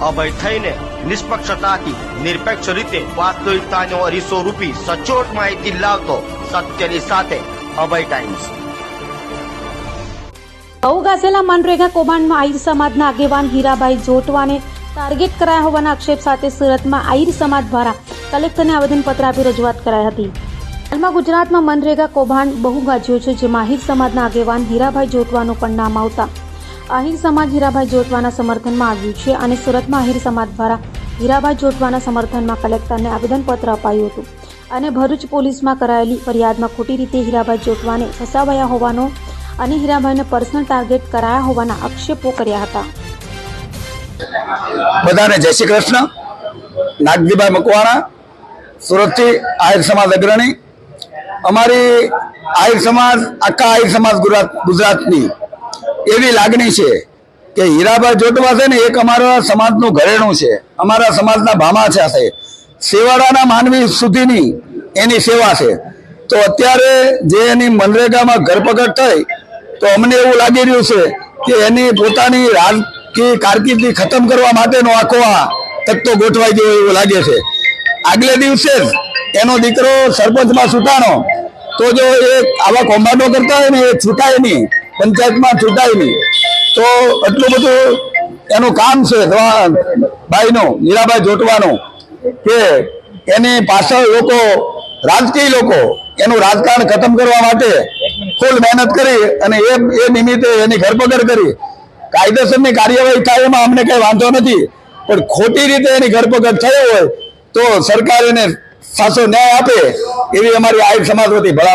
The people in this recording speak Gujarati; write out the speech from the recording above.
અભય થઈને નિષ્પક્ષતાથી, નિરપેક્ષ રીતે વાસ્તવિકતાનો અરીસો રૂપી સચોટ માહિતી લાવતો સત્યની સાથે અભય ટાઈમ્સ. ઘઉં ગાઝેલા મનરેગા કૌભાંડમાં આહિર સમાજના આગેવાન હીરાભાઈ જોટવાને ટાર્ગેટ કરાયા હોવાના આક્ષેપ સાથે સુરતમાં આહિર સમાજ દ્વારા કલેક્ટરને આવેદનપત્ર આપી રજૂઆત કરાઈ હતી. હાલમાં ગુજરાતમાં મનરેગા કૌભાંડ બહુ ગાજ્યો છે, જેમાં આહિર સમાજના આગેવાન હીરાભાઈ જોટવાનું પણ નામ આવતા આહિર સમાજ હીરાભાઈ જોટવાના સમર્થનમાં આવ્યું છે અને સુરતમાં આહિર સમાજ દ્વારા હીરાભાઈ જોટવાના સમર્થનમાં કલેક્ટરને આવેદનપત્ર અપાયું હતું. અને ભરૂચ પોલીસમાં કરાયેલી ફરિયાદમાં ખોટી રીતે હીરાભાઈ જોટવાને ફસાવાયા હોવાનો અને હીરાભાઈને પર્સનલ ટાર્ગેટ કરાયા હોવાના આક્ષેપો કર્યા હતા. બધાને જય શ્રી કૃષ્ણ. નાગજીભાઈ મકવાણા, સુરતથી આહિર સમાજ અગ્રણી. અમારી આહિર સમાજ, આખા આહિર સમાજ ગુજરાત ગુજરાતની એવી લાગણી છે કે હીરાભાઈ જોટવા છે ને, એક અમારા સમાજનું ઘરેણું છે. અમારા સમાજના ભામા છે સેવાડાના માનવી સુધીની એની સેવા છે. તો અત્યારે જે એની મનરેગામાં ધરપકડ થઈ, તો અમને એવું લાગી રહ્યું છે કે એની પોતાની રાજકીય કારકિર્દી ખતમ કરવા માટેનો આખો આ તત્તો ગોઠવાઈ ગયો એવું લાગે છે. આગલે દિવસે જ એનો દીકરો સરપંચમાં છૂટાણો તો જો એ આવા કૌભાંડો કરતા હોય ને, એ છૂટાય નહીં. પંચાયતમાં છૂટાય નહીં. તો એટલું બધું એનું કામ છે ભાઈનું મીરાભાઈ જોટવાનું, કે એની પાછળ લોકો, રાજકીય લોકો, એનું રાજકારણ ખતમ કરવા માટે ફૂલ મહેનત કરી અને એ એ નિમિત્તે એની ધરપકડ કરી. કાયદેસરની કાર્યવાહી થાય એમાં અમને કંઈ વાંધો નથી, પણ ખોટી રીતે એની ધરપકડ થઈ હોય તો સરકાર એને સાચો ન્યાય આપે એવી અમારી આહિર સમાજ વતી ભલામણ